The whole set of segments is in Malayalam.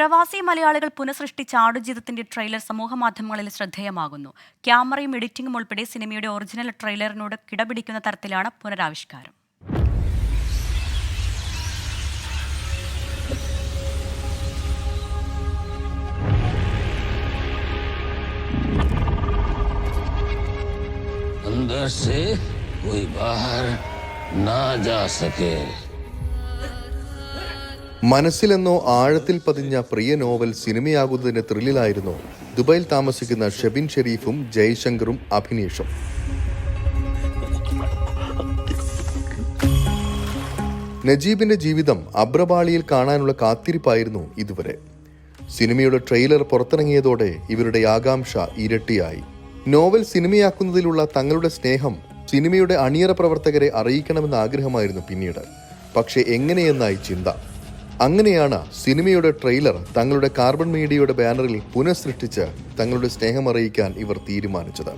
പ്രവാസി മലയാളികൾ പുനഃസൃഷ്ടിച്ച ആടുജീവിതത്തിന്റെ ട്രെയിലർ സമൂഹമാധ്യമങ്ങളിൽ ശ്രദ്ധേയമാകുന്നു ക്യാമറയും എഡിറ്റിംഗും ഉൾപ്പെടെ സിനിമയുടെ ഒറിജിനൽ ട്രെയിലറിനോട് കിടപിടിക്കുന്ന തരത്തിലാണ് പുനരാവിഷ്കാരം अंदर से कोई बाहर ना जा सके മനസ്സിലെന്നോ ആഴത്തിൽ പതിഞ്ഞ പ്രിയ നോവൽ സിനിമയാകുന്നതിന്റെ ത്രില്ലിലായിരുന്നു ദുബായിൽ താമസിക്കുന്ന ഷെബിൻ ഷെരീഫും ജയശങ്കറും അഭിനീഷും. നജീബിന്റെ ജീവിതം അബ്രപാളിയിൽ കാണാനുള്ള കാത്തിരിപ്പായിരുന്നു ഇതുവരെ. സിനിമയുടെ ട്രെയിലർ പുറത്തിറങ്ങിയതോടെ ഇവരുടെ ആകാംക്ഷ ഇരട്ടിയായി. നോവൽ സിനിമയാക്കുന്നതിലുള്ള തങ്ങളുടെ സ്നേഹം സിനിമയുടെ അണിയറ പ്രവർത്തകരെ അറിയിക്കണമെന്ന ആഗ്രഹമായിരുന്നു പിന്നീട്. പക്ഷേ എങ്ങനെയെന്നായി ചിന്ത. അങ്ങനെയാണ് സിനിമയുടെ ട്രെയിലർ തങ്ങളുടെ കാർബൺ മീഡിയയുടെ ബാനറിൽ പുനഃസൃഷ്ടിച്ച് തങ്ങളുടെ സ്നേഹം അറിയിക്കാൻ ഇവർ തീരുമാനിച്ചത്.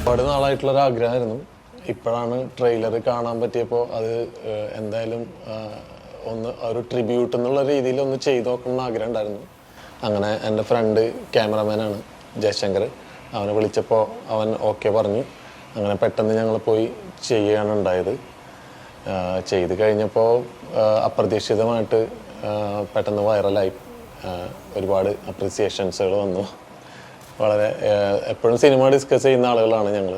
ഒരുപാട് നാളായിട്ടുള്ള ഒരു ആഗ്രഹമായിരുന്നു. ഇപ്പോഴാണ് ട്രെയിലർ കാണാൻ പറ്റിയപ്പോൾ അത് എന്തായാലും ഒന്ന് ഒരു ട്രിബ്യൂട്ട് എന്നുള്ള രീതിയിൽ ഒന്ന് ചെയ്തു നോക്കണം എന്ന് ആഗ്രഹം ഉണ്ടായിരുന്നു. അങ്ങനെ എന്റെ ഫ്രണ്ട് ക്യാമറമാനാണ് ജയശങ്കർ. അവനെ വിളിച്ചപ്പോൾ അവൻ ഓക്കെ പറഞ്ഞു. അങ്ങനെ പെട്ടെന്ന് ഞങ്ങൾ പോയി ചെയ്യുകയാണ് ഉണ്ടായത്. ചെയ്ത് കഴിഞ്ഞപ്പോൾ അപ്രതീക്ഷിതമായിട്ട് പെട്ടെന്ന് വൈറലായി. ഒരുപാട് അപ്രിസിയേഷൻസുകൾ വന്നു. വളരെ എപ്പോഴും സിനിമ ഡിസ്കസ് ചെയ്യുന്ന ആളുകളാണ് ഞങ്ങൾ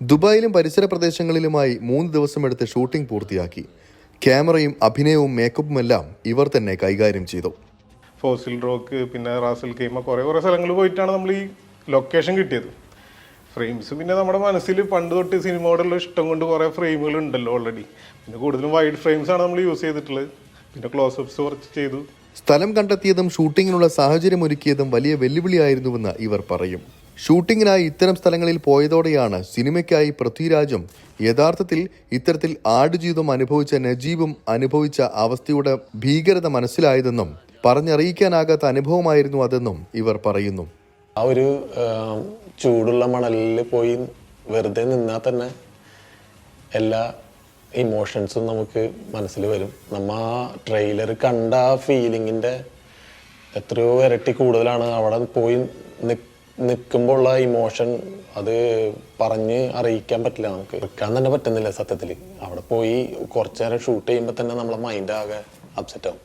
ദുബായിലും പരിസര പ്രദേശങ്ങളിലുമായി മൂന്ന് ദിവസം എടുത്ത് ഷൂട്ടിംഗ് പൂർത്തിയാക്കി. ക്യാമറയും അഭിനയവും മേക്കപ്പുമെല്ലാം ഇവർ തന്നെ കൈകാര്യം ചെയ്തു. ഫോസിൽ റോക്ക് പിന്നെ റാസൽ കെയ്മ കുറേ കുറേ സ്ഥലങ്ങളിൽ പോയിട്ടാണ് നമ്മൾ ഈ ലൊക്കേഷൻ കിട്ടിയത്. ഫ്രെയിംസ് പിന്നെ നമ്മുടെ മനസ്സിൽ പണ്ട് തൊട്ട് സിനിമയോടുള്ള ഇഷ്ടം കൊണ്ട് കുറേ ഫ്രെയിമുകൾ ഉണ്ടല്ലോ ഓൾറെഡി പിന്നെ കൂടുതലും വൈഡ് ഫ്രെയിംസ് ആണ് നമ്മൾ യൂസ് ചെയ്തിട്ടുള്ളത്. പിന്നെ ക്ലോസപ്സ് കുറച്ച് ചെയ്തു. സ്ഥലം കണ്ടെത്തിയതും ഷൂട്ടിങ്ങിനുള്ള സാഹചര്യം ഒരുക്കിയതും വലിയ വെല്ലുവിളിയായിരുന്നുവെന്ന് ഇവർ പറയും. ഷൂട്ടിങ്ങിനായി ഇത്തരം സ്ഥലങ്ങളിൽ പോയതോടെയാണ് സിനിമയ്ക്കായി പൃഥ്വിരാജും യഥാർത്ഥത്തിൽ ഇത്തരത്തിൽ ആടുജീവിതം അനുഭവിച്ച നജീബും അനുഭവിച്ച അവസ്ഥയുടെ ഭീകരത മനസ്സിലായതെന്നും പറഞ്ഞറിയിക്കാനാകാത്ത അനുഭവമായിരുന്നു അതെന്നും ഇവർ പറയുന്നു. ആ ഒരു ചൂടുള്ള മണലിൽ പോയി വെറുതെ നിന്നാൽ തന്നെ എല്ലാ ഇമോഷൻസും നമുക്ക് മനസ്സിൽ വരും. നമ്മ ആ ട്രെയിലർ കണ്ട ആ ഫീലിങ്ങിന്റെ എത്രയോ ഇരട്ടി കൂടുതലാണ്. അവിടെ പോയി നിൽക്കുമ്പോൾ ഉള്ള ഇമോഷൻ അത് പറഞ്ഞ് അറിയിക്കാൻ പറ്റില്ല നമുക്ക്. എടുക്കാൻ തന്നെ പറ്റുന്നില്ല സത്യത്തിൽ അവിടെ പോയി കുറച്ച് നേരം ഷൂട്ട് ചെയ്യുമ്പോൾ തന്നെ നമ്മളെ മൈൻഡ് ആകെ അപ്സെറ്റ് ആവും.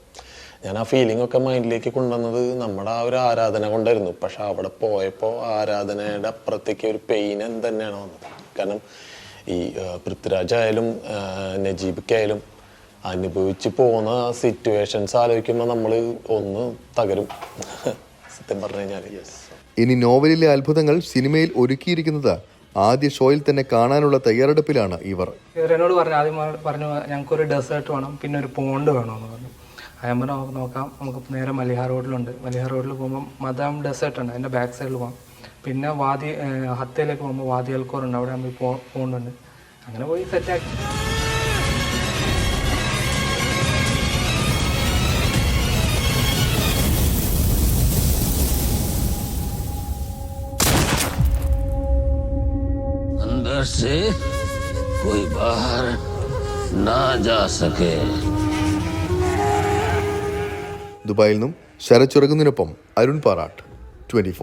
ഞാൻ ആ ഫീലിംഗ് ഒക്കെ മൈൻഡിലേക്ക് കൊണ്ടുവന്നത് നമ്മുടെ ആ ഒരു ആരാധന കൊണ്ടായിരുന്നു. പക്ഷെ അവിടെ പോയപ്പോൾ ആരാധനയുടെ അപ്പുറത്തേക്ക് ഒരു പെയിൻ തന്നെയാണ് വന്നത്. കാരണം ഈ പൃഥ്വിരാജ് ആയാലും നജീബിക്കായാലും അനുഭവിച്ച് പോകുന്ന സിറ്റുവേഷൻസ് ആലോചിക്കുമ്പോൾ നമ്മൾ ഒന്ന് തകരും. സത്യം പറഞ്ഞു കഴിഞ്ഞാൽ ഇനി നോവലിലെ അത്ഭുതങ്ങൾ സിനിമയിൽ ഒരുക്കിയിരിക്കുന്നത് ആദ്യ ഷോയിൽ തന്നെ കാണാനുള്ള തയ്യാറെടുപ്പിലാണ് ഇവർ. എന്നോട് പറഞ്ഞു ആദ്യം പറഞ്ഞു പറഞ്ഞു ഞങ്ങൾക്കൊരു ഡെസേർട്ട് വേണം പിന്നെ ഒരു പോണ്ട് വേണമെന്ന് പറഞ്ഞു. ഞാൻ പറഞ്ഞു "നമുക്ക് നോക്കാം നമുക്ക് നേരെ മലിഹാർ റോഡിലുണ്ട് മലിഹാർ റോഡിൽ പോകുമ്പോൾ മദാം ഡെസേർട്ട് ഉണ്ട് അതിൻ്റെ ബാക്ക് സൈഡിൽ പോകാം പിന്നെ വാദി ഏഹ് ഹത്തയിലേക്ക് പോകുമ്പോൾ വാദി അൽക്കോർ ഉണ്ട് അവിടെ നമ്മൾ പോ പോണ്ടുണ്ട് അങ്ങനെ പോയി സെറ്റാക്കി अंदर से कोई बाहर ना जा सके ദുബായിൽ നിന്നും ശരച്ചുറങ്ങുന്നതിനൊപ്പം അരുൺ പാറാട്ട് ട്വന്റി